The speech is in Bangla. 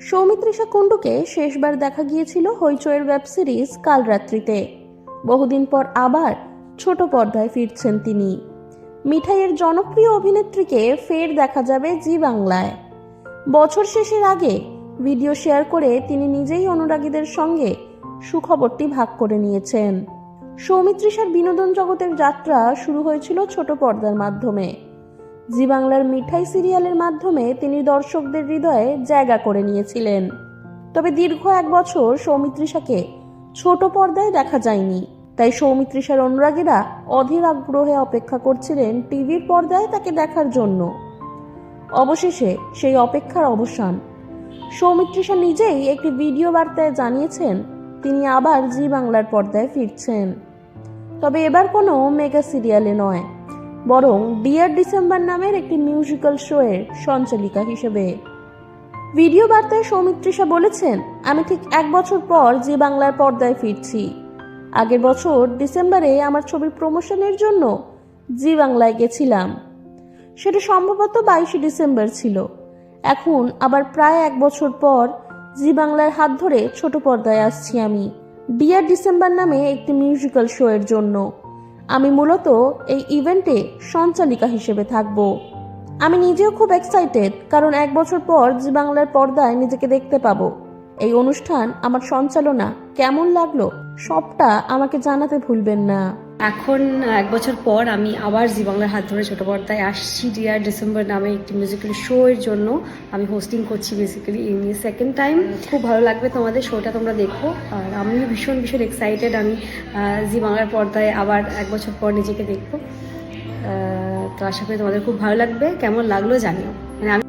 সৌমিত্রিষা কুণ্ডুকে শেষবার দেখা গিয়েছিল হইচয়ের ওয়েব সিরিজ কাল রাত্রিতে বহুদিন পর আবার ছোট পর্দায় ফিরছেন তিনি। মিঠাইয়ের জনপ্রিয় অভিনেত্রীকে ফের দেখা যাবে জি বাংলায়। বছর শেষের আগে ভিডিও শেয়ার করে তিনি নিজেই অনুরাগীদের সঙ্গে সুখবরটি ভাগ করে নিয়েছেন। সৌমিত্রিষার বিনোদন জগতের যাত্রা শুরু হয়েছিল ছোট পর্দার মাধ্যমে। জি বাংলার মিঠাই সিরিয়ালের মাধ্যমে তিনি দর্শকদের হৃদয়ে জায়গা করে নিয়েছিলেন। তবে দীর্ঘ এক বছর সৌমিত্রিষাকে ছোট পর্দায় দেখা যায়নি। তাই সৌমিত্রিষার অনুরাগীরা অধীর আগ্রহে অপেক্ষা করছিলেন টিভির পর্দায় তাকে দেখার জন্য। অবশেষে সেই অপেক্ষার অবসান। সৌমিত্রিষা নিজেই একটি ভিডিও বার্তায় জানিয়েছেন, তিনি আবার জি বাংলার পর্দায় ফিরছেন। তবে এবার কোনো মেগা সিরিয়ালে নয়। বরং ডিয়ার ডিসেম্বর নামের একটি মিউজিক্যাল শোয়ের সঞ্চালিকা হিসেবে। ভিডিও বার্তায় সৌমিত্রিষা বলেছেন, আমি ঠিক এক বছর পর জি বাংলার পর্দায় ফিরছি। আগের বছর ডিসেম্বরে আমার ছবির প্রমোশনের জন্য জি বাংলায় গেছিলাম। সেটা সম্ভবত বাইশে ডিসেম্বর ছিল। এখন আবার প্রায় এক বছর পর জি বাংলার হাত ধরে ছোট পর্দায় আসছি আমি। ডিয়ার ডিসেম্বর নামে একটি মিউজিক্যাল শো এর জন্য। আমি মূলত এই ইভেন্টে সঞ্চালিকা হিসেবে থাকব। আমি নিজেও খুব এক্সাইটেড কারণ এক বছর পর জি বাংলার পর্দায় নিজেকে দেখতে পাবো। এই অনুষ্ঠান, আমার সঞ্চালনা কেমন লাগল, সবটা আমাকে জানাতে ভুলবেন না। এখন এক বছর পর আমি আবার জি বাংলার হাত ধরে ছোট পর্দায় আসছি। ডিয়ার ডিসেম্বর নামে একটি মিউজিক্যাল শো এর জন্য আমি হোস্টিং করছি বেসিক্যালি এই নিয়ে। সেকেন্ড টাইম খুব ভালো লাগবে তোমাদের শোটা তোমরা দেখো। আর আমিও ভীষণ ভীষণ এক্সাইটেড আমি জি বাংলার পর্দায় আবার এক বছর পর নিজেকে দেখব। তো আশা করি তোমাদের খুব ভালো লাগবে। কেমন লাগল জানিও। মানে আমি